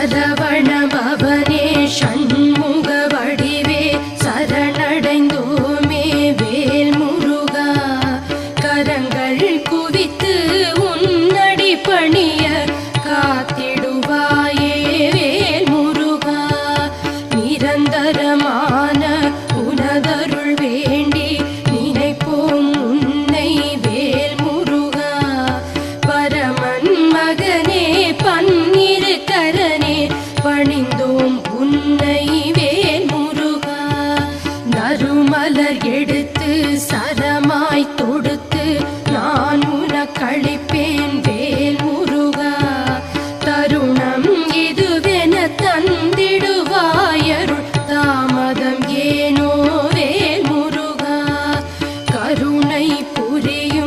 சரவண ஷண்முக வடிவே சரணடைந்தோமே வேல் முருகா கரங்கள் குவித்து உன்னடி பணிய காத்திடுவாயே வேல் முருகா நிரந்தரமான உனதருள் வேண்டி வழிந்தோம் உன்னை வேல் முருகா நறுமலர் எடுத்து சரமாய் தொடுத்து நான் உன கழிப்பேன் வேல் முருகா. தருணம் இதுவென தந்திடுவாயருள் தாமதம் ஏனோ வேல் முருகா. கருணை புரியும்